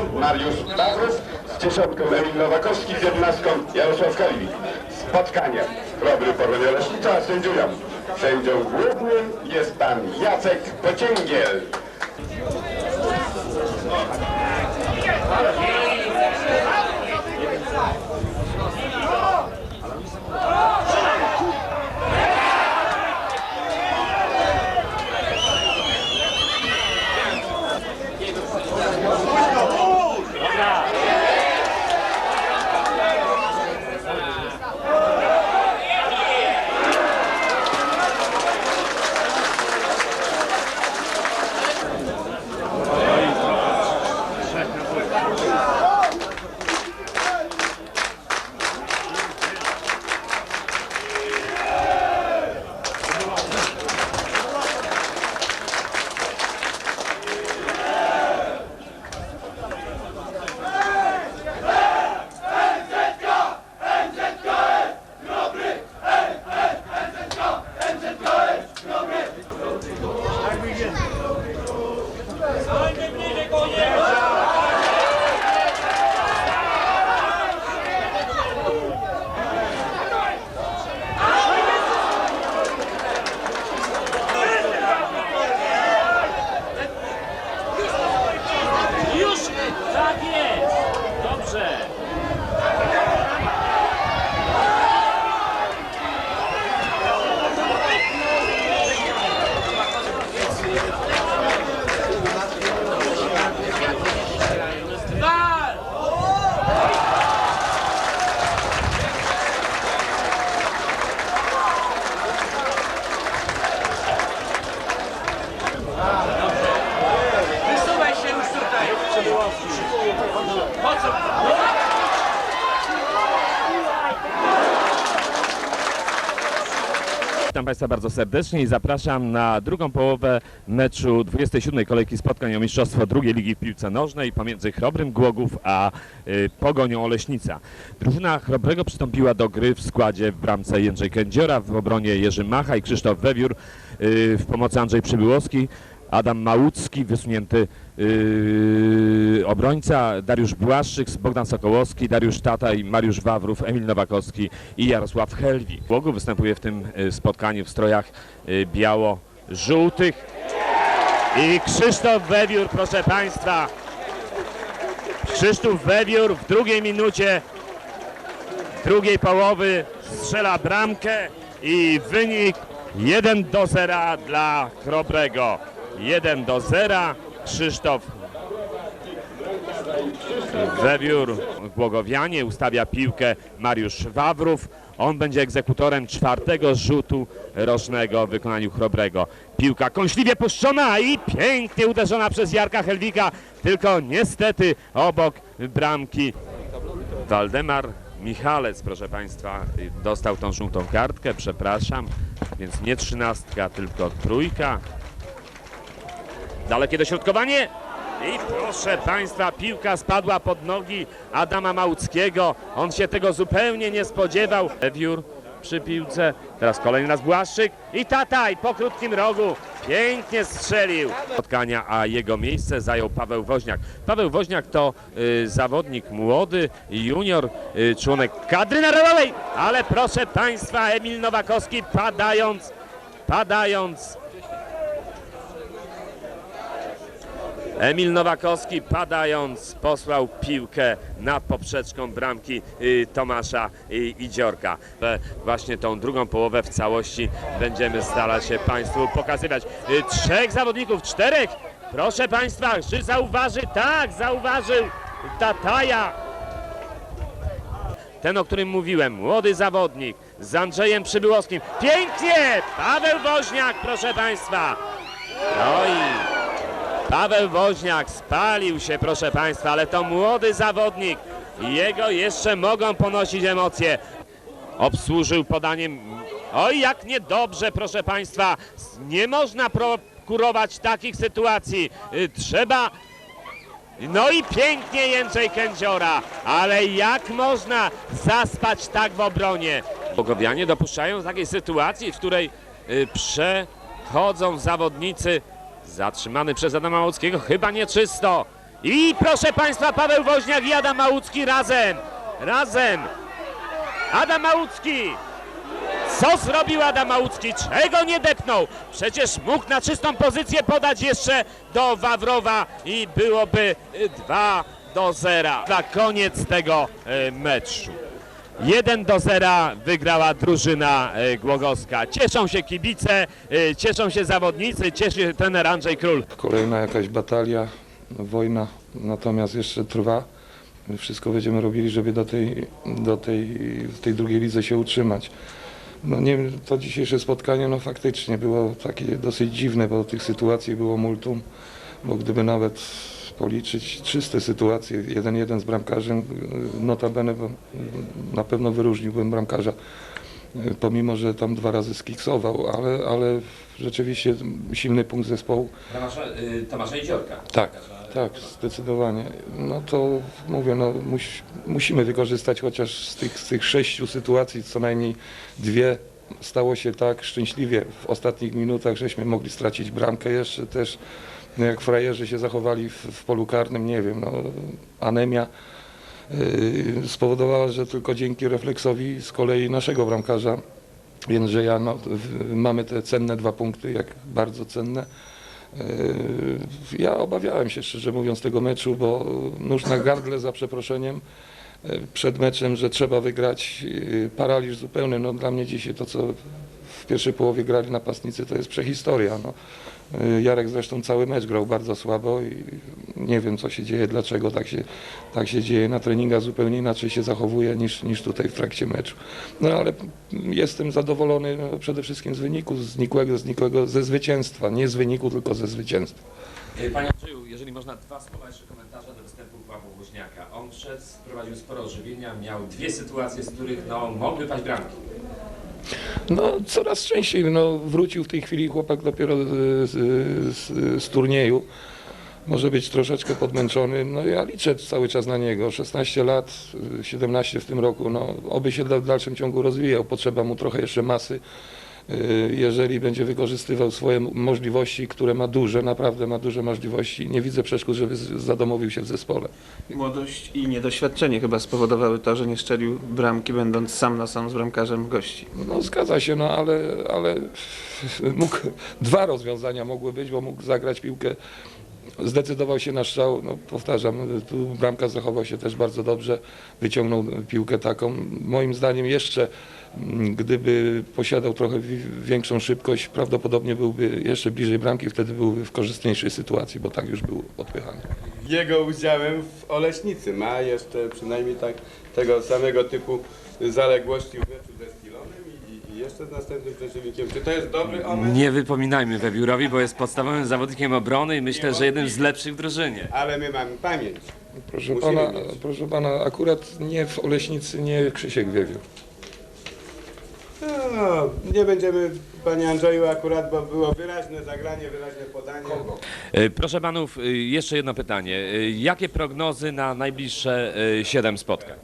Mariusz Pawrów, z dziesiątką Emil Nowakowski, z jedenastką Jarosław Kalwik. Spotkanie Chrobry Poronie Leśnicza, sędziują. Sędzią głównym jest pan Jacek Pocięgiel. Państwa bardzo serdecznie i zapraszam na drugą połowę meczu 27. kolejki spotkań o Mistrzostwo drugiej Ligi w piłce nożnej pomiędzy Chrobrym Głogów a y, Pogonią Oleśnica. Drużyna Chrobrego przystąpiła do gry w składzie w bramce Jędrzej Kędziora, w obronie Jerzy Macha i Krzysztof Wewiór, y, w pomocy Andrzej Przybyłowski, Adam Małucki, wysunięty yy, obrońca, Dariusz Błaszczyk, Bogdan Sokołowski, Dariusz Tata i Mariusz Wawrów, Emil Nowakowski i Jarosław Helwi. Głogu występuje w tym y, spotkaniu w strojach y, biało-żółtych. I Krzysztof Wewiór, proszę Państwa. Krzysztof Wewiór w drugiej minucie drugiej połowy strzela bramkę i wynik 1 do 0 dla Chrobrego. 1 do 0. Krzysztof Wewiór Głogowianie ustawia piłkę Mariusz Wawrów. On będzie egzekutorem czwartego rzutu rocznego w wykonaniu Chrobrego. Piłka kąśliwie puszczona i pięknie uderzona przez Jarka Helwika, tylko niestety obok bramki Waldemar Michalec, proszę Państwa, dostał tą żółtą kartkę, przepraszam, więc nie trzynastka, tylko trójka. Dalekie dośrodkowanie i proszę Państwa, piłka spadła pod nogi Adama Małuckiego. On się tego zupełnie nie spodziewał. Wiór przy piłce, teraz kolejny raz Błaszczyk i Tataj po krótkim rogu pięknie strzelił. Spotkania, a jego miejsce zajął Paweł Woźniak. Paweł Woźniak to y, zawodnik młody, junior, y, członek kadry narodowej, ale proszę Państwa, Emil Nowakowski padając, padając Emil Nowakowski padając posłał piłkę nad poprzeczką bramki y, Tomasza y, Idziorka. Właśnie tą drugą połowę w całości będziemy starać się Państwu pokazywać. Y, Trzech zawodników, czterech! Proszę Państwa, czy zauważy? Tak, zauważył Tataja. Ten, o którym mówiłem, młody zawodnik z Andrzejem Przybyłowskim. Pięknie! Paweł Woźniak, proszę Państwa. No i Paweł Woźniak spalił się, proszę Państwa, ale to młody zawodnik. Jego jeszcze mogą ponosić emocje. Obsłużył podaniem. Oj, jak niedobrze, proszę Państwa. Nie można prokurować takich sytuacji. Y, Trzeba. No i pięknie Jędrzej Kędziora, ale jak można zaspać tak w obronie? Bogowianie dopuszczają takiej sytuacji, w której y, przechodzą zawodnicy zatrzymany przez Adama Małuckiego, chyba nieczysto. I proszę Państwa, Paweł Woźniak i Adam Małucki razem. Razem. Adam Małucki. Co zrobił Adam Małucki? Czego nie depnął? Przecież mógł na czystą pozycję podać jeszcze do Wawrowa i byłoby 2 do 0. Na koniec tego e, meczu. 1 do 0 wygrała drużyna e, Głogowska. Cieszą się kibice, e, cieszą się zawodnicy, cieszy się trener Andrzej Król. Kolejna jakaś batalia, wojna, natomiast jeszcze trwa. Wszystko będziemy robili, żeby do tej, do tej, w tej drugiej lidze się utrzymać. No nie to dzisiejsze spotkanie no faktycznie było takie dosyć dziwne, bo tych sytuacji było multum, bo gdyby nawet policzyć czyste sytuacje, jeden jeden z bramkarzem, notabene bo na pewno wyróżniłbym bramkarza, pomimo, że tam dwa razy skiksował, ale, ale rzeczywiście silny punkt zespołu. Tomasza, Tomasza Jeziorka. Tak, tak, zdecydowanie. No to mówię, no muś, musimy wykorzystać chociaż z tych, z tych sześciu sytuacji co najmniej dwie stało się tak szczęśliwie w ostatnich minutach, żeśmy mogli stracić bramkę jeszcze też. No jak frajerzy się zachowali w, w polu karnym, nie wiem, no, anemia yy, spowodowała, że tylko dzięki refleksowi z kolei naszego bramkarza Jędrzeja no, w, mamy te cenne dwa punkty, jak bardzo cenne. Yy, Ja obawiałem się, szczerze mówiąc, tego meczu, bo nóż na gardle za przeproszeniem yy, przed meczem, że trzeba wygrać. yy, Paraliż zupełny. No, dla mnie dzisiaj to, co w pierwszej połowie grali napastnicy, to jest przehistoria. No. Yy, Jarek zresztą cały mecz grał bardzo słabo i nie wiem, co się dzieje, dlaczego tak się, tak się dzieje. Na treningach zupełnie inaczej się zachowuje niż, niż tutaj w trakcie meczu. No ale jestem zadowolony no, przede wszystkim z wyniku, z nikłego, z nikłego, ze zwycięstwa. Nie z wyniku, tylko ze zwycięstwa. Panie Andrzeju, jeżeli można dwa słowa jeszcze komentarza do występu Pawła Woźniaka. On wszedł, wprowadził sporo ożywienia, miał dwie sytuacje, z których no, mogły paść bramki. No, coraz częściej no, wrócił w tej chwili chłopak dopiero z, z, z turnieju. Może być troszeczkę podmęczony. No ja liczę cały czas na niego. 16 lat, 17 w tym roku. No, oby się w dalszym ciągu rozwijał. Potrzeba mu trochę jeszcze masy. Y, Jeżeli będzie wykorzystywał swoje możliwości, które ma duże, naprawdę ma duże możliwości, nie widzę przeszkód, żeby zadomowił się w zespole. Młodość i niedoświadczenie chyba spowodowały to, że nie szczelił bramki, będąc sam na sam z bramkarzem gości. No zgadza się, no ale, ale mógł, dwa rozwiązania mogły być, bo mógł zagrać piłkę. Zdecydował się na strzał, no powtarzam, tu bramka zachował się też bardzo dobrze, wyciągnął piłkę taką. Moim zdaniem jeszcze, mm, gdyby posiadał trochę wi- większą szybkość, prawdopodobnie byłby jeszcze bliżej bramki, wtedy byłby w korzystniejszej sytuacji, bo tak już był odpychany. jego udziałem w Oleśnicy. Ma jeszcze przynajmniej tak, tego samego typu zaległości w meczu ze i jeszcze z następnym przeciwnikiem. Czy to jest dobry omen? Nie wypominajmy Webiurowi, bo jest podstawowym zawodnikiem obrony i myślę, że jednym z lepszych w drużynie. Ale my mamy pamięć. Proszę Musimy pana, mieć. proszę pana, akurat nie w Oleśnicy, nie Krzysiek Wiewiór. No, nie będziemy, panie Andrzeju, akurat, bo było wyraźne zagranie, wyraźne podanie. E, Proszę panów, e, jeszcze jedno pytanie. E, Jakie prognozy na najbliższe e, siedem spotkań?